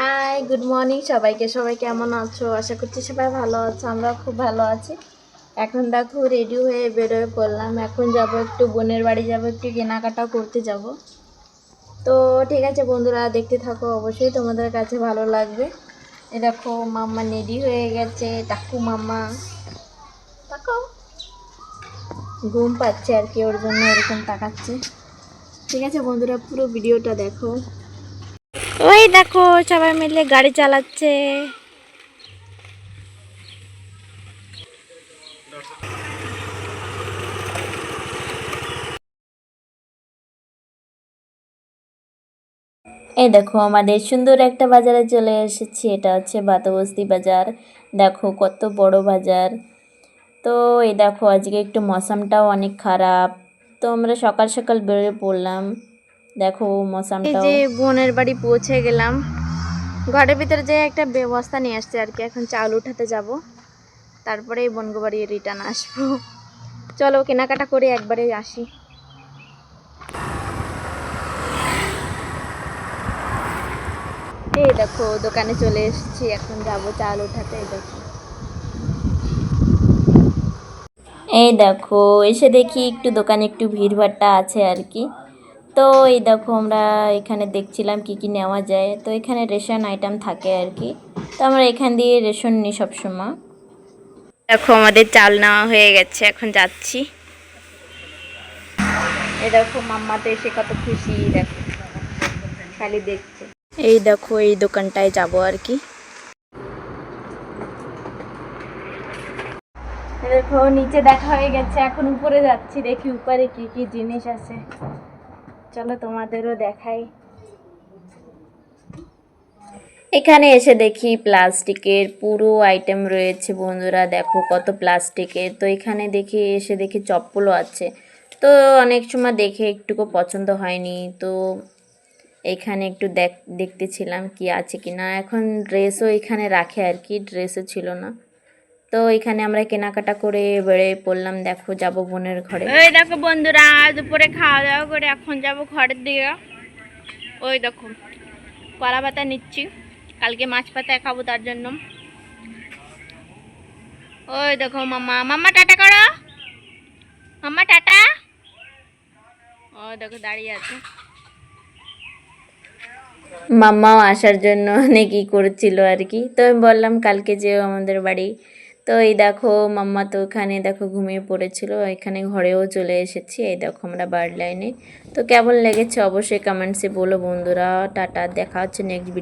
Hi good morning সবাইকে। সবাই কেমন আছো? আশা করছি সবাই ভালো আছো। আমরা খুব ভালো আছি। এখন দেখো রেডি হয়ে বেরোয় পড়লাম। এখন যাব একটু বোনের বাড়ি যাব, একটু কেনাকাটা করতে যাব। তো ঠিক আছে বন্ধুরা, দেখতে থাকো। অবশ্যই তোমাদের কাছে ভালো লাগবে। এ দেখো, মাম্মা রেডি হয়ে গেছে, টাকু মাম্মা। ঘুম পাচ্ছে আর কি, ওর জন্য এরকম তাকাচ্ছে। ঠিক আছে বন্ধুরা, পুরো ভিডিওটা দেখো। ওই দেখো, সবাই মিলে গাড়ি চালাচ্ছে। এই দেখো, আমাদের সুন্দর একটা বাজারে চলে এসেছি। এটা হচ্ছে বাতাবস্তি বাজার। দেখো কত বড় বাজার। তো এই দেখো আজকে একটু মৌসামটাও অনেক খারাপ। তো আমরা সকাল সকাল বেরিয়ে পড়লাম। দেখো মৌসামটাও যে বোনের বাড়ি পৌঁছে গেলাম। ঘরের ভিতরে যে একটা ব্যবস্থা নিয়ে আসছে আর কি এখন চাল উঠাতে যাব। তারপরে এই বনগো বাড়ি রিটার্ন আসব। চলো কেনাকাটা করে একবারে আসি। এই দেখো দোকানে চলে এসেছি এখন যাব চাল উঠাতে এই দেখো। এই দেখো, এসে দেখি একটু দোকানে একটু ভিড়ভাট্টা আছে আর কি। তো এই দেখো, আমরা এখানে দেখছিলাম কি কি নেওয়া যায়। তো এখানে রেশন আইটেম থাকে আর কি। তো আমরা এখান দিয়ে রেশন নিই সবসময়। দেখো, আমাদের চাল নেওয়া হয়ে গেছে, এখন যাচ্ছি। এই দেখো, মাম্মা তো এসে কত খুশি, দেখো। খালি দেখছে। এই দেখো, এই দোকানটায় যাব আর কি। দেখো, নিচে দেখা হয়ে গেছে, এখন উপরে যাচ্ছি, দেখি উপরে কি কি জিনিস আছে। চলো তোমাদেরও দেখাই। এখানে এসে দেখি প্লাস্টিকের পুরো আইটেম রয়েছে বন্ধুরা, দেখো কত প্লাস্টিকের। তো এখানে দেখি, এসে দেখি চপ্পলও আছে। তো অনেক সময় দেখে একটুকু পছন্দ হয়নি, তো এখানে একটু দেখ, দেখতেছিলাম কি আছে কি না এখন ড্রেসও এখানে রাখে আর কি ড্রেসও ছিল না। তো এখানে আমরা কেনাকাটা করে বেড়ে পড়লাম দেখো যাব বোনের ঘরে। ওই দেখো বন্ধুরা দুপুরে খাওয়া দাওয়া করে এখন যাব ঘরের দিকে। ওই দেখো কলা পাতা নিচ্ছি। কালকে মাছ পাতা খাব তার জন্য। ওই দেখো মামা মাম্মা টাটা করো। মাম্মা টাটা। ও দেখো দাঁড়িয়ে আছে। মাম্মাও আসার জন্য অনেকই করেছিল আর কি। তো আমি বললাম কালকে যেও আমাদের বাড়ি। তো এই দেখো মাম্মা তো ওখানে দেখো ঘুমিয়ে পড়েছিল, এখানে ঘরেও চলে এসেছি। এই দেখো আমরা বার্ড লাইনে। তো কেমন লেগেছে অবশ্যই কমেন্টসে বলো বন্ধুরা। টাটা, দেখা হচ্ছে নেক্সট ভিডিও